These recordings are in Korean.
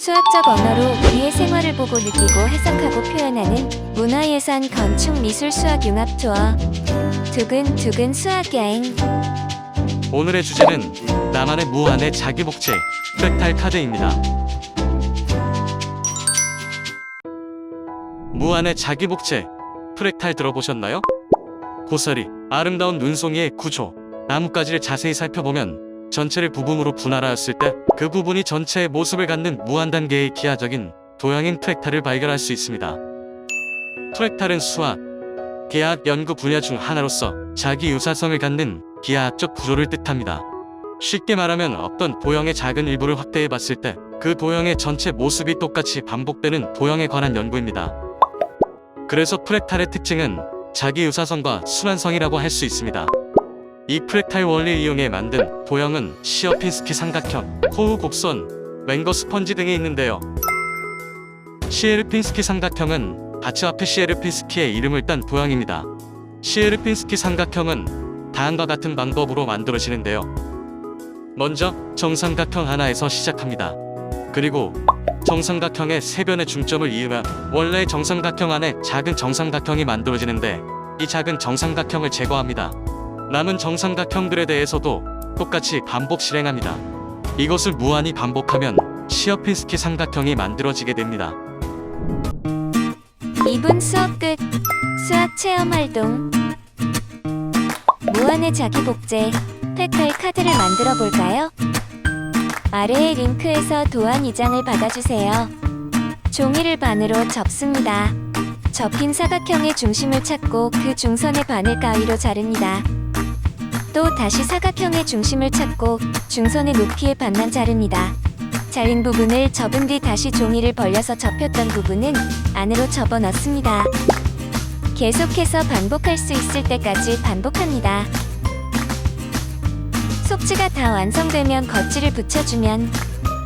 수학적 언어로 우리의 생활을 보고 느끼고 해석하고 표현하는 문화예산 건축 미술 수학 융합 투어 두근두근 수학 여행 오늘의 주제는 나만의 무한의 자기 복제 프랙탈 카드입니다. 무한의 자기 복제 프랙탈 들어보셨나요? 고사리 아름다운 눈송이의 구조 나뭇가지를 자세히 살펴보면 전체를 부분으로 분할하였을 때 그 부분이 전체의 모습을 갖는 무한 단계의 기하적인 도형인 프랙탈을 발견할 수 있습니다. 프랙탈은 수학, 계약 연구 분야 중 하나로서 자기 유사성을 갖는 기하학적 구조를 뜻합니다. 쉽게 말하면 어떤 도형의 작은 일부를 확대해 봤을 때 그 도형의 전체 모습이 똑같이 반복되는 도형에 관한 연구입니다. 그래서 프랙탈의 특징은 자기 유사성과 순환성이라고 할 수 있습니다. 이 프랙탈 원리를 이용해 만든 도형은 시어핀스키 삼각형, 코우 곡선, 맹거 스펀지 등이 있는데요. 시에르핀스키 삼각형은 바츠 앞에 시에르핀스키의 이름을 딴 도형입니다. 시에르핀스키 삼각형은 다음과 같은 방법으로 만들어지는데요. 먼저 정삼각형 하나에서 시작합니다. 그리고 정삼각형의 세 변의 중점을 이으면 원래 정삼각형 안에 작은 정삼각형이 만들어지는데 이 작은 정삼각형을 제거합니다. 남은 정삼각형들에 대해서도 똑같이 반복 실행합니다. 이것을 무한히 반복하면 시어핀스키 삼각형이 만들어지게 됩니다. 2분 수업 끝 수학 체험 활동 무한의 자기 복제 팩탈 카드를 만들어 볼까요? 아래의 링크에서 도안 2장을 받아주세요. 종이를 반으로 접습니다. 접힌 사각형의 중심을 찾고 그 중선의 반을 가위로 자릅니다. 또 다시 사각형의 중심을 찾고 중선의 높이의 반만 자릅니다. 잘린 부분을 접은 뒤 다시 종이를 벌려서 접혔던 부분은 안으로 접어 넣습니다. 계속해서 반복할 수 있을 때까지 반복합니다. 속지가 다 완성되면 거치를 붙여주면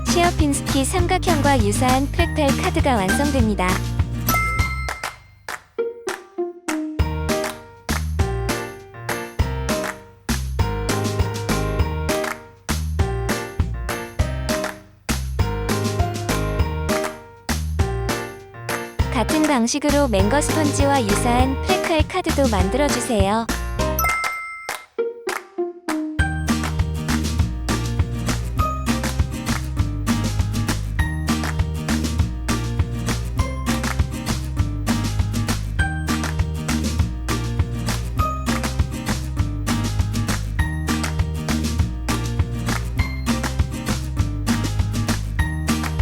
시어핀스키 삼각형과 유사한 프랙탈 카드가 완성됩니다. 같은 방식으로 맹거 스펀지와 유사한 프랙탈 카드도 만들어주세요.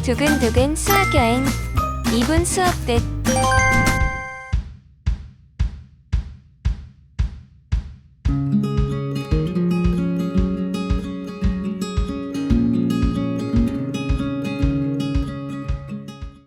두근두근 수학여행 2분 수업 때.